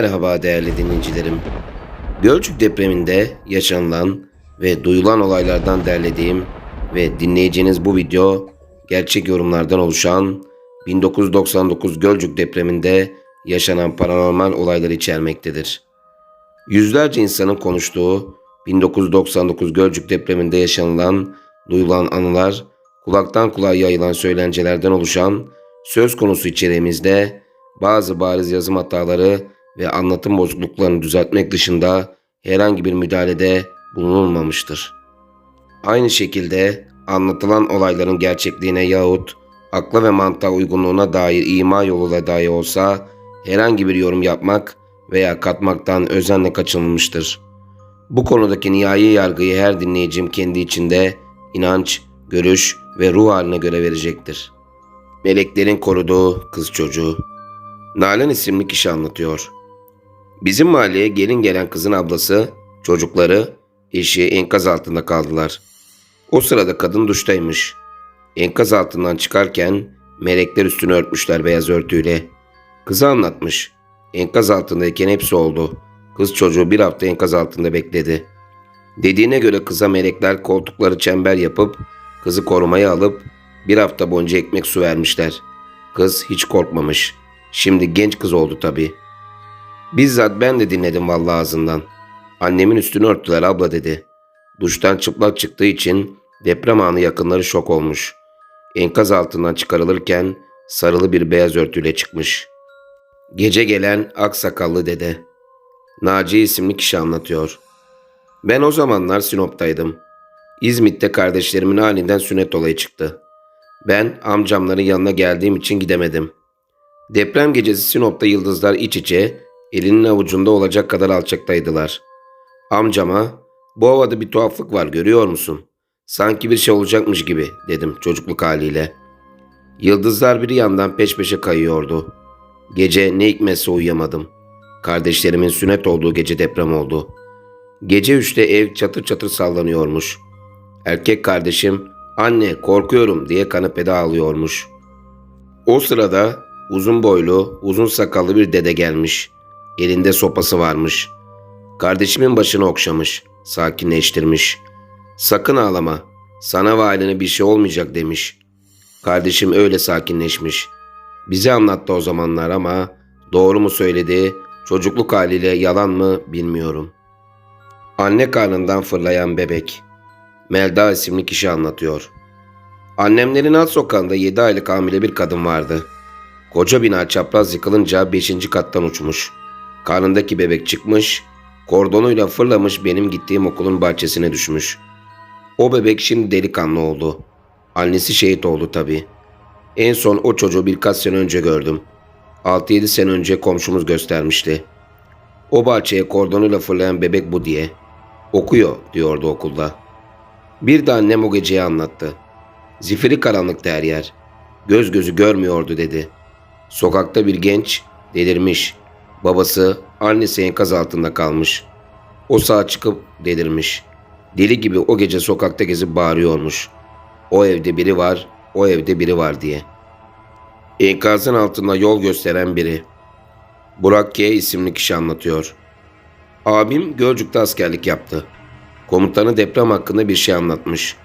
Merhaba değerli dinleyicilerim. Gölcük depreminde yaşanılan ve duyulan olaylardan derlediğim ve dinleyeceğiniz bu video gerçek yorumlardan oluşan 1999 Gölcük depreminde yaşanan paranormal olayları içermektedir. Yüzlerce insanın konuştuğu 1999 Gölcük depreminde yaşanılan, duyulan anılar, kulaktan kulağa yayılan söylencelerden oluşan söz konusu içeriğimizde bazı bariz yazım hataları ve anlatım bozukluklarını düzeltmek dışında herhangi bir müdahalede bulunulmamıştır. Aynı şekilde anlatılan olayların gerçekliğine yahut akla ve mantığa uygunluğuna dair ima yoluyla dahi olsa herhangi bir yorum yapmak veya katmaktan özenle kaçınılmıştır. Bu konudaki nihai yargıyı her dinleyicim kendi içinde inanç, görüş ve ruh haline göre verecektir. Meleklerin koruduğu kız çocuğu. Nalan isimli kişi anlatıyor. Bizim mahalleye gelin gelen kızın ablası, çocukları, eşi enkaz altında kaldılar. O sırada kadın duştaymış. Enkaz altından çıkarken melekler üstünü örtmüşler beyaz örtüyle. Kızı anlatmış. Enkaz altındayken hepsi oldu. Kız çocuğu bir hafta enkaz altında bekledi. Dediğine göre kıza melekler koltukları çember yapıp kızı korumaya alıp bir hafta boyunca ekmek su vermişler. Kız hiç korkmamış. Şimdi genç kız oldu tabii. Bizzat ben de dinledim vallahi ağzından. Annemin üstünü örttüler abla dedi. Duştan çıplak çıktığı için deprem anı yakınları şok olmuş. Enkaz altından çıkarılırken sarılı bir beyaz örtüyle çıkmış. Gece gelen aksakallı dede. Naci isimli kişi anlatıyor. Ben o zamanlar Sinop'taydım. İzmit'te kardeşlerimin halinden sünnet olayı çıktı. Ben amcamların yanına geldiğim için gidemedim. Deprem gecesi Sinop'ta yıldızlar iç içe, elinin avucunda olacak kadar alçaktaydılar. Amcama, bu havada bir tuhaflık var görüyor musun? Sanki bir şey olacakmış gibi dedim çocukluk haliyle. Yıldızlar bir yandan peş peşe kayıyordu. Gece ne hikmetse uyuyamadım. Kardeşlerimin sünnet olduğu gece deprem oldu. Gece üçte ev çatır çatır sallanıyormuş. Erkek kardeşim anne korkuyorum diye kanepede ağlıyormuş. O sırada uzun boylu, uzun sakallı bir dede gelmiş. Elinde sopası varmış. Kardeşimin başını okşamış, sakinleştirmiş. Sakın ağlama, sana ve ailene bir şey olmayacak demiş. Kardeşim öyle sakinleşmiş. Bize anlattı o zamanlar ama doğru mu söyledi, çocukluk haliyle yalan mı bilmiyorum. Anne karnından fırlayan bebek. Melda isimli kişi anlatıyor. Annemlerin alt sokağında 7 aylık hamile bir kadın vardı. Koca bina çapraz yıkılınca 5. kattan uçmuş. Karnındaki bebek çıkmış, kordonuyla fırlamış benim gittiğim okulun bahçesine düşmüş. O bebek şimdi delikanlı oldu. Annesi şehit oldu tabii. En son o çocuğu birkaç sene önce gördüm. 6-7 sene önce komşumuz göstermişti. O bahçeye kordonuyla fırlayan bebek bu diye. Okuyor diyordu okulda. Bir de annem o geceyi anlattı. Zifiri karanlıkta her yer. Göz gözü görmüyordu dedi. Sokakta bir genç delirmiş. Babası, annesi enkaz altında kalmış. O sağa çıkıp delirmiş. Deli gibi o gece sokakta gezip bağırıyormuş. O evde biri var, o evde biri var diye. Enkazın altında yol gösteren biri. Burak K. isimli kişi anlatıyor. Abim Gölcük'te askerlik yaptı. Komutanı deprem hakkında bir şey anlatmış.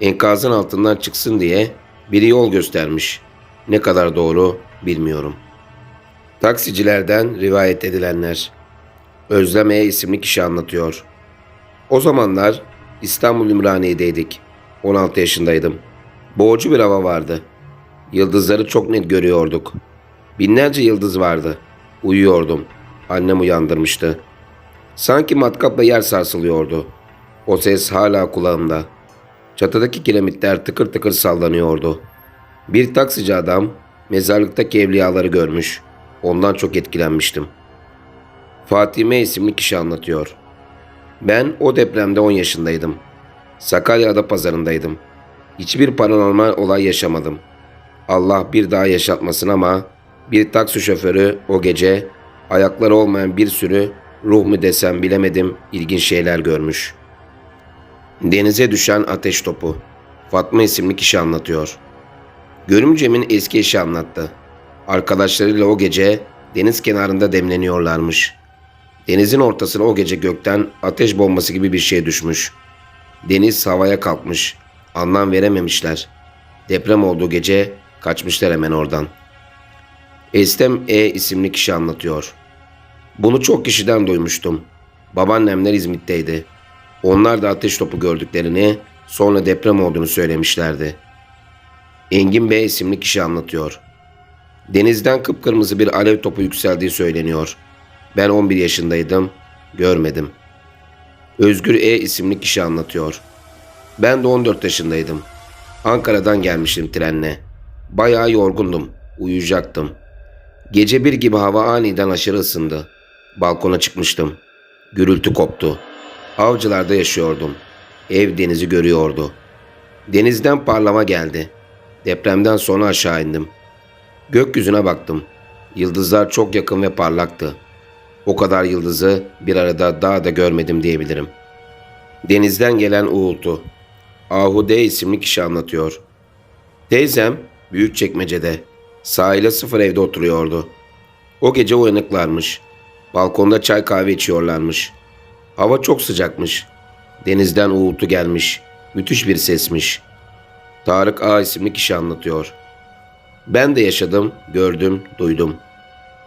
Enkazın altından çıksın diye biri yol göstermiş. Ne kadar doğru bilmiyorum. Taksicilerden rivayet edilenler. Özlem E. isimli kişi anlatıyor. O zamanlar İstanbul Ümraniye'deydik. 16 yaşındaydım. Boğucu bir hava vardı. Yıldızları çok net görüyorduk. Binlerce yıldız vardı. Uyuyordum. Annem uyandırmıştı. Sanki matkapla yer sarsılıyordu. O ses hala kulağımda. Çatıdaki kiremitler tıkır tıkır sallanıyordu. Bir taksici adam mezarlıktaki evliyaları görmüş. Ondan çok etkilenmiştim. Fatime isimli kişi anlatıyor. Ben o depremde 10 yaşındaydım. Sakarya'da pazarındaydım. Hiçbir paranormal olay yaşamadım. Allah bir daha yaşatmasın ama bir taksi şoförü o gece ayakları olmayan bir sürü ruh mu desem bilemedim ilginç şeyler görmüş. Denize düşen ateş topu. Fatma isimli kişi anlatıyor. Görümcemin eski eşi anlattı. Arkadaşlarıyla o gece deniz kenarında demleniyorlarmış. Denizin ortasına o gece gökten ateş bombası gibi bir şey düşmüş. Deniz havaya kalkmış. Anlam verememişler. Deprem olduğu gece kaçmışlar hemen oradan. Estem E isimli kişi anlatıyor. Bunu çok kişiden duymuştum. Babaannemler İzmit'teydi. Onlar da ateş topu gördüklerini, sonra deprem olduğunu söylemişlerdi. Engin Bey isimli kişi anlatıyor. Denizden kıpkırmızı bir alev topu yükseldiği söyleniyor. Ben 11 yaşındaydım, görmedim. Özgür E isimli kişi anlatıyor. Ben de 14 yaşındaydım. Ankara'dan gelmiştim trenle. Bayağı yorgundum, uyuyacaktım. Gece bir gibi hava aniden aşırı ısındı. Balkona çıkmıştım. Gürültü koptu. Avcılarda yaşıyordum. Ev denizi görüyordu. Denizden parlama geldi. Depremden sonra aşağı indim. Gökyüzüne baktım. Yıldızlar çok yakın ve parlaktı. O kadar yıldızı bir arada daha da görmedim diyebilirim. Denizden gelen uğultu. Ahude isimli kişi anlatıyor. Teyzem büyük çekmecede. Sahile sıfır evde oturuyordu. O gece uyanıklarmış. Balkonda çay kahve içiyorlarmış. Hava çok sıcakmış. Denizden uğultu gelmiş. Müthiş bir sesmiş. Tarık A isimli kişi anlatıyor. Ben de yaşadım, gördüm, duydum.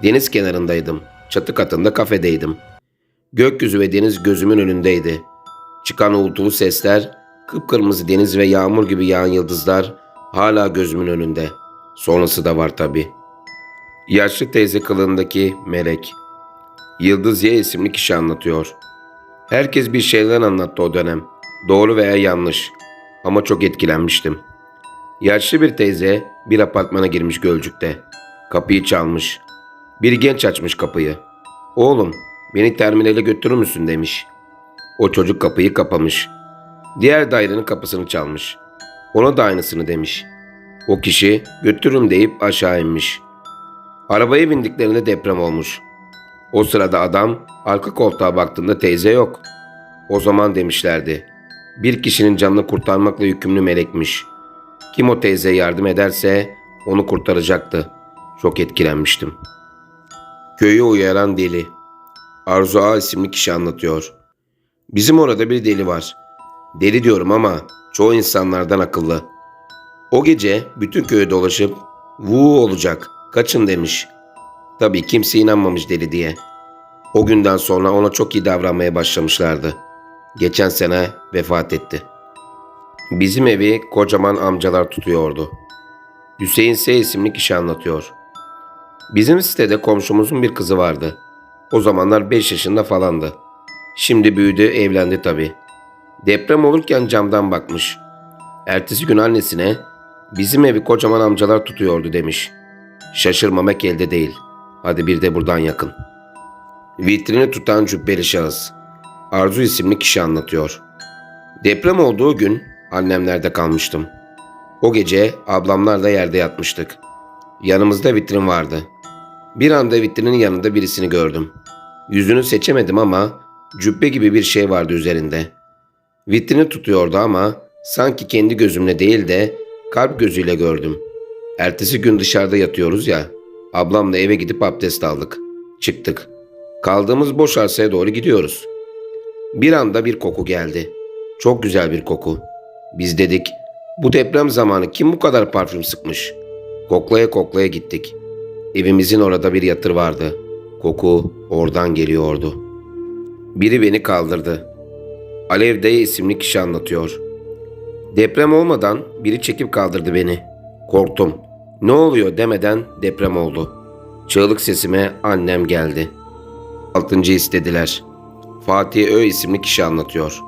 Deniz kenarındaydım. Çatı katında kafedeydim. Gökyüzü ve deniz gözümün önündeydi. Çıkan uğultulu sesler, kıpkırmızı deniz ve yağmur gibi yağan yıldızlar hala gözümün önünde. Sonrası da var tabi. Yaşlı teyze kılığındaki melek. Yıldız Y isimli kişi anlatıyor. Herkes bir şeyler anlattı o dönem. Doğru veya yanlış. Ama çok etkilenmiştim. Yaşlı bir teyze bir apartmana girmiş Gölcük'te. Kapıyı çalmış. Bir genç açmış kapıyı. Oğlum beni terminale götürür müsün demiş. O çocuk kapıyı kapamış. Diğer dairenin kapısını çalmış. Ona da aynısını demiş. O kişi götürürüm deyip aşağı inmiş. Arabaya bindiklerinde deprem olmuş. O sırada adam arka koltuğa baktığında teyze yok. O zaman demişlerdi. Bir kişinin canını kurtarmakla yükümlü melekmiş. Kim o teyzeye yardım ederse onu kurtaracaktı. Çok etkilenmiştim. Köyü uyaran deli. Arzu A isimli kişi anlatıyor. Bizim orada bir deli var. Deli diyorum ama çoğu insanlardan akıllı. O gece bütün köyü dolaşıp vuu olacak kaçın demiş. Tabii kimse inanmamış deli diye. O günden sonra ona çok iyi davranmaya başlamışlardı. Geçen sene vefat etti. Bizim evi kocaman amcalar tutuyordu. Hüseyin S. isimli kişi anlatıyor. Bizim sitede komşumuzun bir kızı vardı. O zamanlar 5 yaşında falandı. Şimdi büyüdü, evlendi tabii. Deprem olurken camdan bakmış. Ertesi gün annesine bizim evi kocaman amcalar tutuyordu demiş. Şaşırmamak elde değil. Hadi bir de buradan yakın. Vitrini tutan cübbeli şahıs. Arzu isimli kişi anlatıyor. Deprem olduğu gün annemlerde kalmıştım. O gece ablamlar da yerde yatmıştık. Yanımızda vitrin vardı. Bir anda vitrinin yanında birisini gördüm. Yüzünü seçemedim ama cübbe gibi bir şey vardı üzerinde. Vitrini tutuyordu ama sanki kendi gözümle değil de kalp gözüyle gördüm. Ertesi gün dışarıda yatıyoruz ya. Ablamla eve gidip abdest aldık. Çıktık. Kaldığımız boş arsaya doğru gidiyoruz. Bir anda bir koku geldi. Çok güzel bir koku. Biz dedik, bu deprem zamanı kim bu kadar parfüm sıkmış? Koklaya koklaya gittik. Evimizin orada bir yatır vardı. Koku oradan geliyordu. Biri beni kaldırdı. Alev Dayı isimli kişi anlatıyor. Deprem olmadan biri çekip kaldırdı beni. Korktum. Ne oluyor demeden deprem oldu. Çığlık sesime annem geldi. Altıncı istediler. Fatih Ö isimli kişi anlatıyor.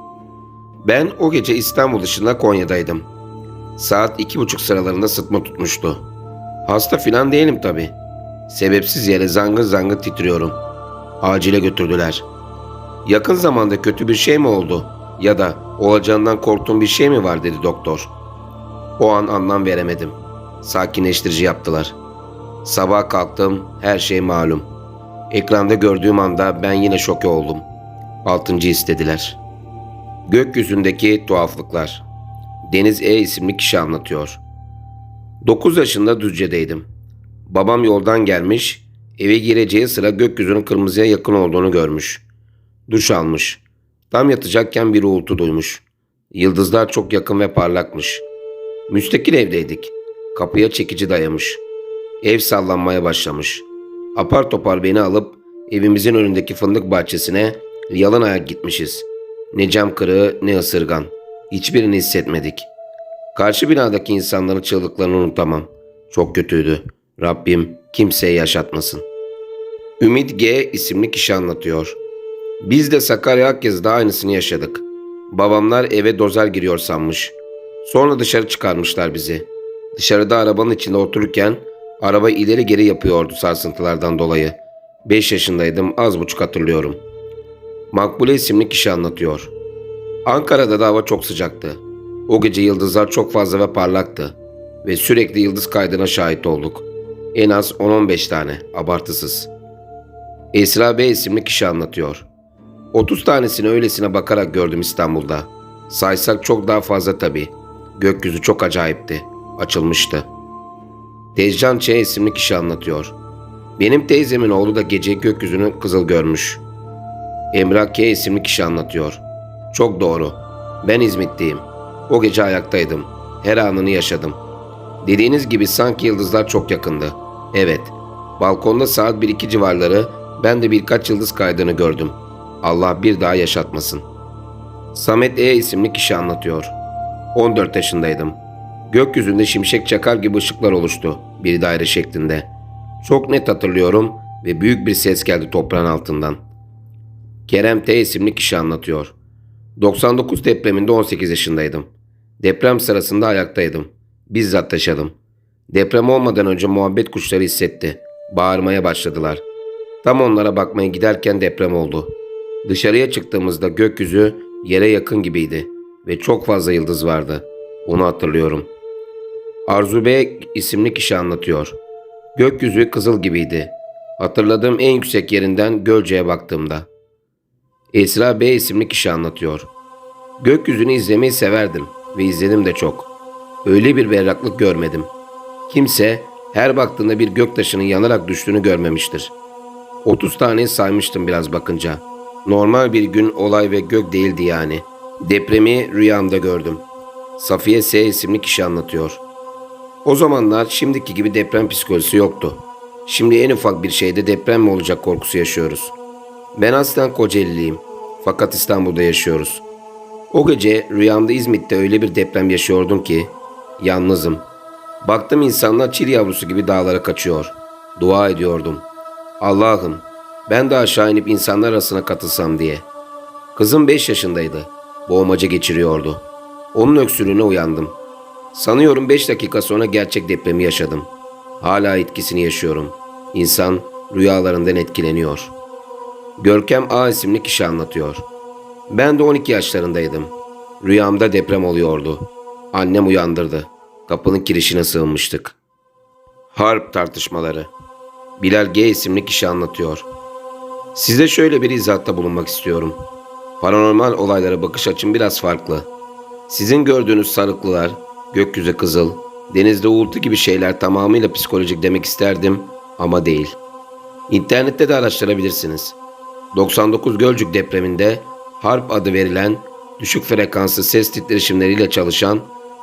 Ben o gece İstanbul dışında Konya'daydım. Saat iki buçuk sıralarında sıtma tutmuştu. Hasta filan değilim tabi. Sebepsiz yere zangır zangır titriyorum. Acile götürdüler. Yakın zamanda kötü bir şey mi oldu? Ya da olacağından korktuğum bir şey mi var dedi doktor. O an anlam veremedim. Sakinleştirici yaptılar. Sabah kalktım, her şey malum. Ekranda gördüğüm anda ben yine şoke oldum. Altıncı istediler. Gökyüzündeki tuhaflıklar. Deniz E isimli kişi anlatıyor. 9 yaşında Düzce'deydim. Babam yoldan gelmiş, Eve gireceği sıra gökyüzünün kırmızıya yakın olduğunu görmüş. Duş almış. Tam yatacakken bir uğultu duymuş. Yıldızlar çok yakın ve parlakmış. Müstakil evdeydik. Kapıya çekici dayamış. Ev sallanmaya başlamış. Apar topar beni alıp evimizin önündeki fındık bahçesine yalın ayak gitmişiz. Ne cam kırığı ne ısırgan. Hiçbirini hissetmedik. Karşı binadaki insanların çığlıklarını unutamam. Çok kötüydü. Rabbim kimseye yaşatmasın. Ümit G isimli kişi anlatıyor. Biz de Sakarya Akyazı'da aynısını yaşadık. Babamlar eve dozer giriyor sanmış. Sonra dışarı çıkarmışlar bizi. Dışarıda arabanın içinde otururken araba ileri geri yapıyordu sarsıntılardan dolayı. 5 yaşındaydım az buçuk hatırlıyorum. Makbule isimli kişi anlatıyor. Ankara'da da hava çok sıcaktı. O gece yıldızlar çok fazla ve parlaktı. Ve sürekli yıldız kaydına şahit olduk. En az 10-15 tane, abartısız. Esra Bey isimli kişi anlatıyor. 30 tanesini öylesine bakarak gördüm İstanbul'da. Saysak çok daha fazla tabii. Gökyüzü çok acayipti. Açılmıştı. Tezcan Ç isimli kişi anlatıyor. Benim teyzemin oğlu da gece gökyüzünü kızıl görmüş. Emrah K isimli kişi anlatıyor. Çok doğru. Ben İzmit'teyim. O gece ayaktaydım. Her anını yaşadım. Dediğiniz gibi sanki yıldızlar çok yakındı. Evet. Balkonda saat 1-2 civarları ben de birkaç yıldız kaydığını gördüm. Allah bir daha yaşatmasın. Samet E isimli kişi anlatıyor. 14 yaşındaydım. Gökyüzünde şimşek çakar gibi ışıklar oluştu bir daire şeklinde. Çok net hatırlıyorum ve büyük bir ses geldi toprağın altından. Kerem T isimli kişi anlatıyor. 99 depreminde 18 yaşındaydım. Deprem sırasında ayaktaydım. Bizzat taşıdım. Deprem olmadan önce muhabbet kuşları hissetti. Bağırmaya başladılar. Tam onlara bakmaya giderken deprem oldu. Dışarıya çıktığımızda gökyüzü yere yakın gibiydi ve çok fazla yıldız vardı. Onu hatırlıyorum. Arzu Bey isimli kişi anlatıyor. Gökyüzü kızıl gibiydi. Hatırladığım en yüksek yerinden Gölce'ye baktığımda. Esra Bey isimli kişi anlatıyor. Gökyüzünü izlemeyi severdim ve izledim de çok. Öyle bir berraklık görmedim. Kimse her baktığında bir göktaşının yanarak düştüğünü görmemiştir. 30 tane saymıştım biraz bakınca. Normal bir gün olay ve gök değildi yani. Depremi rüyamda gördüm. Safiye S isimli kişi anlatıyor. O zamanlar şimdiki gibi deprem psikolojisi yoktu. Şimdi en ufak bir şeyde deprem mi olacak korkusu yaşıyoruz. Ben aslen Kocaeliliyim. Fakat İstanbul'da yaşıyoruz. O gece rüyamda İzmit'te öyle bir deprem yaşıyordum ki yalnızım. Baktım insanlar çil yavrusu gibi dağlara kaçıyor. Dua ediyordum. Allah'ım ben de aşağı inip insanlar arasına katılsam diye. Kızım 5 yaşındaydı. Boğmaca geçiriyordu. Onun öksürüğüne uyandım. Sanıyorum 5 dakika sonra gerçek depremi yaşadım. Hala etkisini yaşıyorum. İnsan rüyalarından etkileniyor. Görkem A isimli kişi anlatıyor. Ben de 12 yaşlarındaydım. Rüyamda deprem oluyordu. Annem uyandırdı. Kapının kirişine sığınmıştık. Harp tartışmaları. Bilal G isimli kişi anlatıyor. Size şöyle bir izahatta bulunmak istiyorum. Paranormal olaylara bakış açım biraz farklı. Sizin gördüğünüz sarıklılar, gökyüzü kızıl, denizde uğultu gibi şeyler tamamıyla psikolojik demek isterdim ama değil. İnternette de araştırabilirsiniz. 99 Gölcük depreminde harp adı verilen düşük frekanslı ses titreşimleriyle çalışan,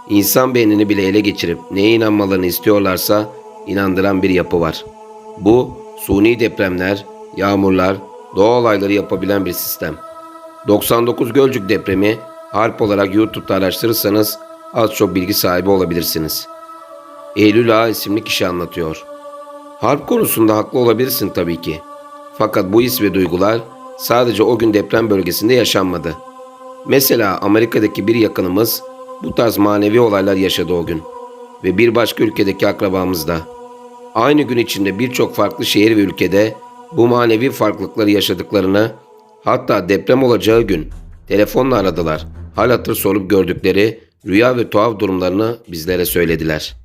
insan beynini bile ele geçirip neye inanmalarını istiyorlarsa inandıran bir yapı var. Bu suni depremler, yağmurlar, doğa olayları yapabilen bir sistem. 99 Gölcük depremi harp olarak YouTube'da araştırırsanız az çok bilgi sahibi olabilirsiniz. Eylül Ağa isimli kişi anlatıyor. Harp konusunda haklı olabilirsin tabii ki. Fakat bu his ve duygular sadece o gün deprem bölgesinde yaşanmadı. Mesela Amerika'daki bir yakınımız bu tarz manevi olaylar yaşadı o gün. Ve bir başka ülkedeki akrabamız da. Aynı gün içinde birçok farklı şehir ve ülkede bu manevi farklılıkları yaşadıklarını hatta deprem olacağı gün telefonla aradılar. Hal hatır sorup gördükleri rüya ve tuhaf durumlarını bizlere söylediler.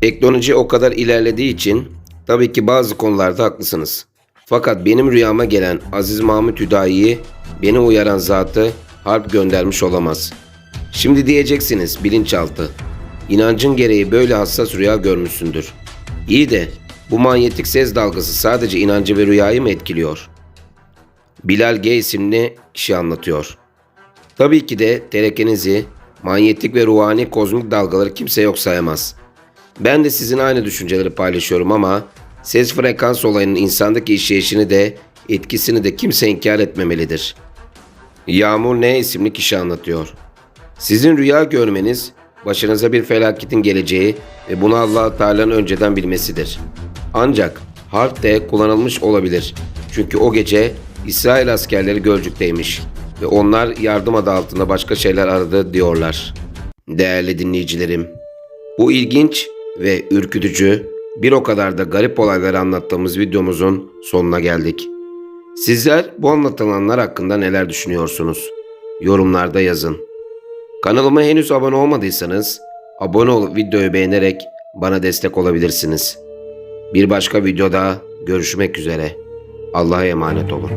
Teknoloji o kadar ilerlediği için tabii ki bazı konularda haklısınız. Fakat benim rüyama gelen Aziz Mahmut Hüdayi'yi beni uyaran zatı harp göndermiş olamaz. Şimdi diyeceksiniz bilinçaltı. İnancın gereği böyle hassas rüya görmüşsündür. İyi de Bu manyetik ses dalgası sadece inancı ve rüyayı mı etkiliyor? Bilal G isimli kişi anlatıyor. Tabii ki de terekenizi, manyetik ve ruhani kozmik dalgaları kimse yok sayamaz. Ben de sizin aynı düşünceleri paylaşıyorum ama ses frekans olayının insandaki işleyişini de etkisini de kimse inkar etmemelidir. Yağmur N isimli kişi anlatıyor. Sizin rüya görmeniz başınıza bir felaketin geleceği ve bunu Allah Teala'nın önceden bilmesidir. Ancak harp de kullanılmış olabilir. Çünkü o gece İsrail askerleri Gölcük'teymiş ve onlar yardım adı altında başka şeyler aradı diyorlar. Değerli dinleyicilerim, bu ilginç ve ürkütücü bir o kadar da garip olayları anlattığımız videomuzun sonuna geldik. Sizler bu anlatılanlar hakkında neler düşünüyorsunuz? Yorumlarda yazın. Kanalıma henüz abone olmadıysanız abone olup videoyu beğenerek bana destek olabilirsiniz. Bir başka videoda görüşmek üzere. Allah'a emanet olun.